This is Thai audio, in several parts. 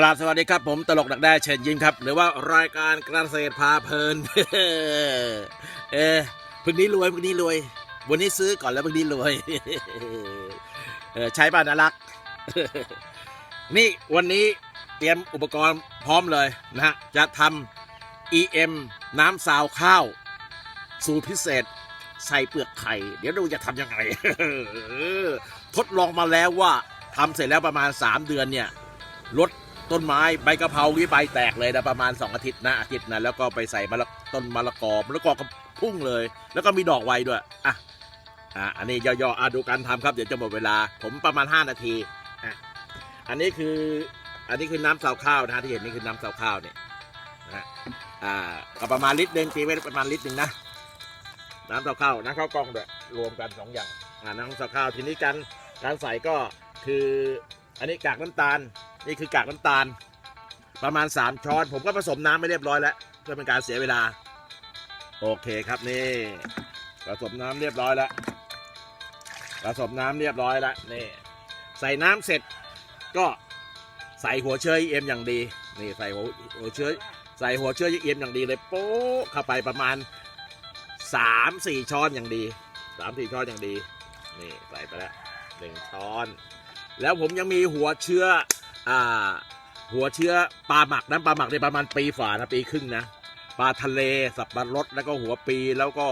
กราบสวัสดีครับผมตลกดักแด้เชิญยิ้มครับ หรือว่ารายการเกษตรพาเพลิน เออพึ่งนี้รวยพึ่งนี้รวย วันนี้ซื้อก่อนแล้วพึ่งนี้รวยเออใช้บ้านน่ารัก นี่วันนี้เตรียมอุปกรณ์พร้อมเลยนะฮะจะทำ EM น้ำซาวข้าว สูตรพิเศษ ใส่เปลือกไข่ เดี๋ยวดูจะทำยังไงทดลองมาแล้วว่าทำเสร็จแล้วประมาณ 3 เดือนเนี่ยลด ต้นไม้ใบกะเพราที่ใบแตกเลยนะประมาณ 2 อาทิตย์นะอาทิตย์นะแล้วก็ไปใส่มะละต้นมะละกอมะละกอก็พุ่งเลย แล้วก็มีดอกไวด้วยอะอะอันนี้ย่อๆอะดูการทำครับเดี๋ยวจะหมดเวลา ผมประมาณ 5 นาทีอะอันนี้คืออันนี้คือน้ำซาวข้าวนะฮะที่เห็นนี่คือน้ำซาวข้าวเนี่ยนะฮะอ่าก็ประมาณลิตรหนึ่งตีไว้ประมาณลิตรหนึ่งนะน้ำซาวข้าวน้ำข้าวกล้องด้วยรวมกันสองอย่างอ่าน้ำซาวข้าวทีนี้การการใส่ก็คืออันนี้กากน้ำตาล นี่คือกากน้ำตาล ประมาณ 3 ช้อน ผมก็ผสมน้ำไปเรียบร้อยแล้วเพื่อเป็นการเสียเวลา โอเคครับนี่ ผสมน้ำเรียบร้อยแล้วผสมน้ำเรียบร้อยแล้วนี่ ใส่น้ำเสร็จก็ใส่หัวเชื้อเอ็มอย่างดีนี่ใส่หัวหัวเชื้อใส่หัวเชื้อเอ็มอย่างดีเลยโป๊ะเข้าไปประมาณสามสี่ช้อนอย่างดีสามสี่ช้อนอย่างดี นี่ใส่ไปแล้วหนึ่งช้อน แล้วผมยังมีหัวเชื้อ หัวเชื้อปลาหมักน้ำปลาหมักในประมาณปีฝ่านะปีครึ่งนะปลาทะเลสับปะรดแล้วก็หัวปีแล้วก็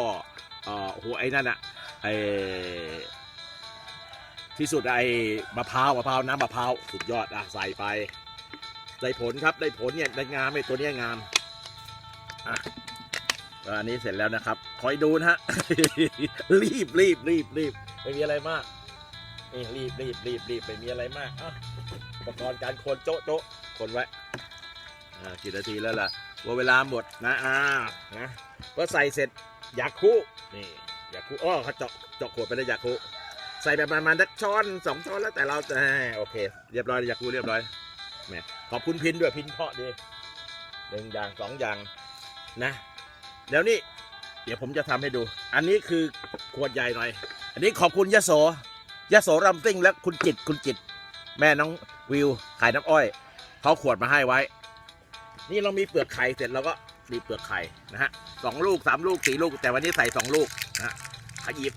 หัวไอ้นั่นอะไอที่สุดไอ้มะพร้าวมะพร้าวน้ำมะพร้าวสุดยอดอะใส่ไป ได้ผลครับได้ผลเนี่ยได้งามไอ้ตัวเนี้ยงามอะอันนี้เสร็จแล้วนะครับ คอยดูนะฮะรีบรีบรีบรีบไม่มีอะไรมากนี่รีบรีบรีบรีบไม่มีอะไรมากอะ ปกรณ์การคนโจ๊ะโจ๊ะคนไว้อ่ากี่นาทีแล้วล่ะว่าเวลาหมดนะอ่านะก็ใส่เสร็จยาคุนี่ยาคุอ้อเขาเจาะเจาะขวดไปแล้วยาคุใส่แบบประมาณสักช้อนสองช้อนแล้วแต่เราจะโอเค เรียบร้อยยาคุเรียบร้อยแหมขอบคุณพินด้วยพินเพาะดีหนึ่งอย่างสองอย่างนะแล้วนี่เดี๋ยวผมจะทำให้ดู อันนี้คือขวดใหญ่หน่อย อันนี้ขอบคุณยะโสยะโสรัมซิ่งและคุณจิตคุณจิต แม่น้อง วิวขายน้ำอ้อยเขาขวดมาให้ไว้ นี่เรามีเปลือกไข่เสร็จเราก็ดีบเปลือกไข่นะฮะสองลูกสามลูกสี่ลูก แต่วันนี้ใส่สองลูกนะฮะขยิบ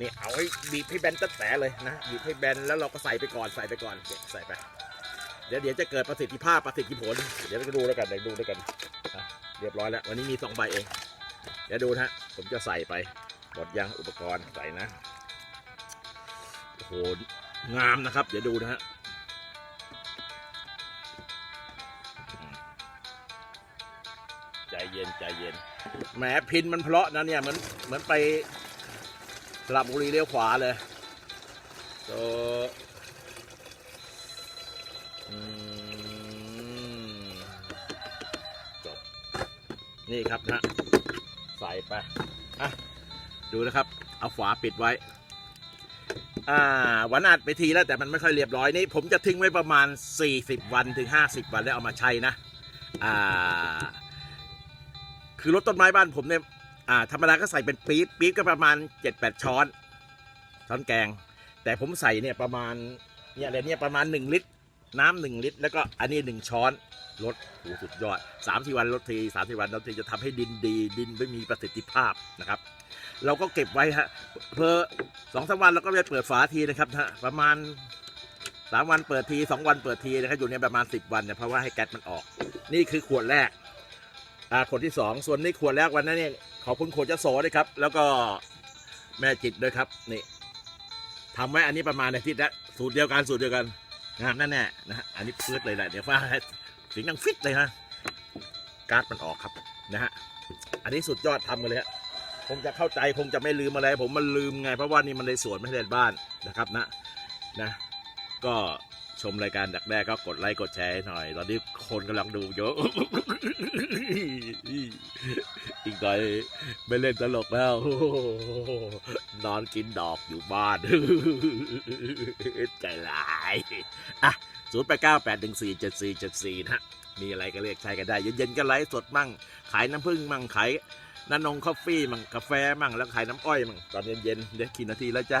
นี่เอาให้บีบให้แบนตั้งแต่เลยนะบีบให้แบนแล้วเราก็ใส่ไปก่อนใส่ไปก่อนเนี่ยใส่ไป เดี๋ยวเดี๋ยวจะเกิดประสิทธิภาพประสิทธิผล เดี๋ยวไปดูแล้วกันเดี๋ยวดูแล้วกันเรียบร้อยแล้ว วันนี้มีสองใบเอง เดี๋ยวดูนะฮะผมจะใส่ไปหมดยังอุปกรณ์ใส่นะโอ้โหงามนะครับ เดี๋ยวดูนะฮะ เย็นใจเย็นแหมพินมันเพราะนะเนี่ยเหมือนเหมือนไปสระบุรีเลี้ยวขวาเลยโตจบนี่ครับนะใส่ไปอะดูนะครับ เอาฝาปิดไว้ อ่าวันอัดไปทีแล้วแต่มันไม่ค่อยเรียบร้อยนี่ผมจะทิ้งไว้ประมาณ 40 วันถึง 50 วันแล้วเอามาใช้นะ อ่า คือรถต้นไม้บ้านผมเนี่ยอ่าธรรมดาก็ใส่เป็นปี๊บปี๊บก็ประมาณ 7-8 ช้อน ช้อนแกง แต่ผมใส่เนี่ยประมาณเนี่ยเดี๋ยวเนี่ยประมาณ 1 ลิตร น้ำหนึ่งลิตร แล้วก็อันนี้ 1 ช้อนลดโอ้โหสุดยอดสามสี่วันลดทีสามสี่วันลดทีจะทำให้ดินดี ดินไม่มีประสิทธิภาพนะครับ เราก็เก็บไว้ฮะเพอสองสามวันเราก็ไปเปิดฝาทีนะครับฮะประมาณสามวันเปิดทีสองวันเปิดทีนะครับอยู่ในประมาณสิบวันเนี่ยเพราะว่าให้แก๊สมันออก นี่คือขวดแรก อ่าขวดที่สองส่วนนี้ขวดแรกวันนั้นเนี่ยขอบคุณขวดจะโสด้วยครับ แล้วก็แม่จิตด้วยครับนี่ทำไว้อันนี้ประมาณอาทิตย์ละสูตรเดียวกันสูตรเดียวกันงามแน่ๆนะฮะอันนี้พืดเลยแหละเดี๋ยวฟ้าสียงดังฟิตเลยฮะการ์ดมันออกครับนะฮะอันนี้สุดยอดทำกันเลยฮะคงจะเข้าใจคงจะไม่ลืมอะไร ผมมันลืมไงเพราะว่านี่มันในสวนไม่ใช่ในบ้านนะครับนะนะ ก็ ชมรายการดักแด้ก็กดไลค์กดแชร์หน่อย ตอนนี้คนกำลังดูเยอะอีกหน่อยไม่เล่นตลกแล้ว นอนกินดอกอยู่บ้าน ใจร้าย อะศูนย์แปดเก้าแปดหนึ่งสี่เจ็ดสี่เจ็ดสี่นะฮะมีอะไรก็เรียกใช้กันได้ เย็นๆก็ไลฟ์สดมั่ง ขายน้ำผึ้งมั่งขายน้ำนงคอฟฟี่มั่งกาแฟมั่งแล้วขายน้ำอ้อยมั่งตอนเย็นๆเดี๋ยวกี่นาทีแล้วจ๊ะ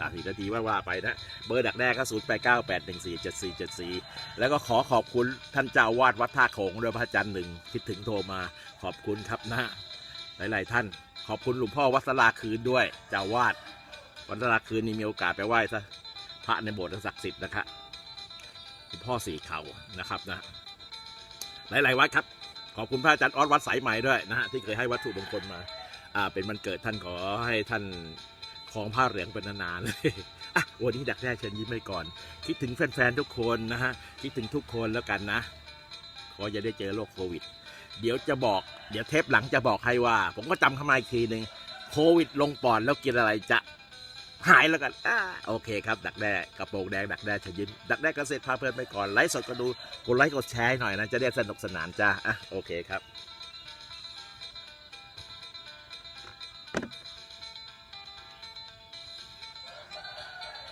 อะสี่นาทีว่าว่าไปนะ เบอร์ดักแด้ก็ศูนย์แปดเก้าแปดหนึ่งสี่เจ็ดสี่เจ็ดสี่แล้วก็ขอขอบคุณท่านเจ้าวาดวัดท่าโขงด้วยพระอาจารย์หนึ่งคิดถึงโทรมาขอบคุณครับนะหลาย ๆ ท่าน ขอบคุณหลวงพ่อวัดสลาคืนด้วยเจ้าวาดวัดสลาคืนนี่มีโอกาสไปไหว้ซะพระในโบสถ์อันศักดิ์สิทธิ์นะครับหลวงพ่อสีเขานะครับนะ หลาย ๆ วัดครับ ขอบคุณพระอาจารย์ออสวัดสายใหม่ด้วยนะฮะที่เคยให้วัตถุมงคลมา อ่าเป็นวันเกิดท่านขอให้ท่าน องผ้าเหลืองเป็นนานๆเลยอะวันนี้ดักแด้เชิญยิ้มไปก่อน คิดถึงแฟนๆทุกคนนะฮะ คิดถึงทุกคนแล้วกันนะ ขออย่าได้เจอโรคโควิด เดี๋ยวจะบอก เดี๋ยวเทปหลังจะบอกให้ว่า ผมก็จำเข้ามาอีกทีหนึ่งโควิดลงปอดแล้วกินอะไรจะหายแล้วกันอ่าโอเคครับ ดักแด้กระโปรงแดง ดักแด้เชิญยิ้ม ดักแด้เกษตรพาเพลินไปก่อน ไลฟ์สดก็ดู กดไลค์กดแชร์ให้หน่อยนะ จะได้สนุกสนานจ้าอะโอเคครับ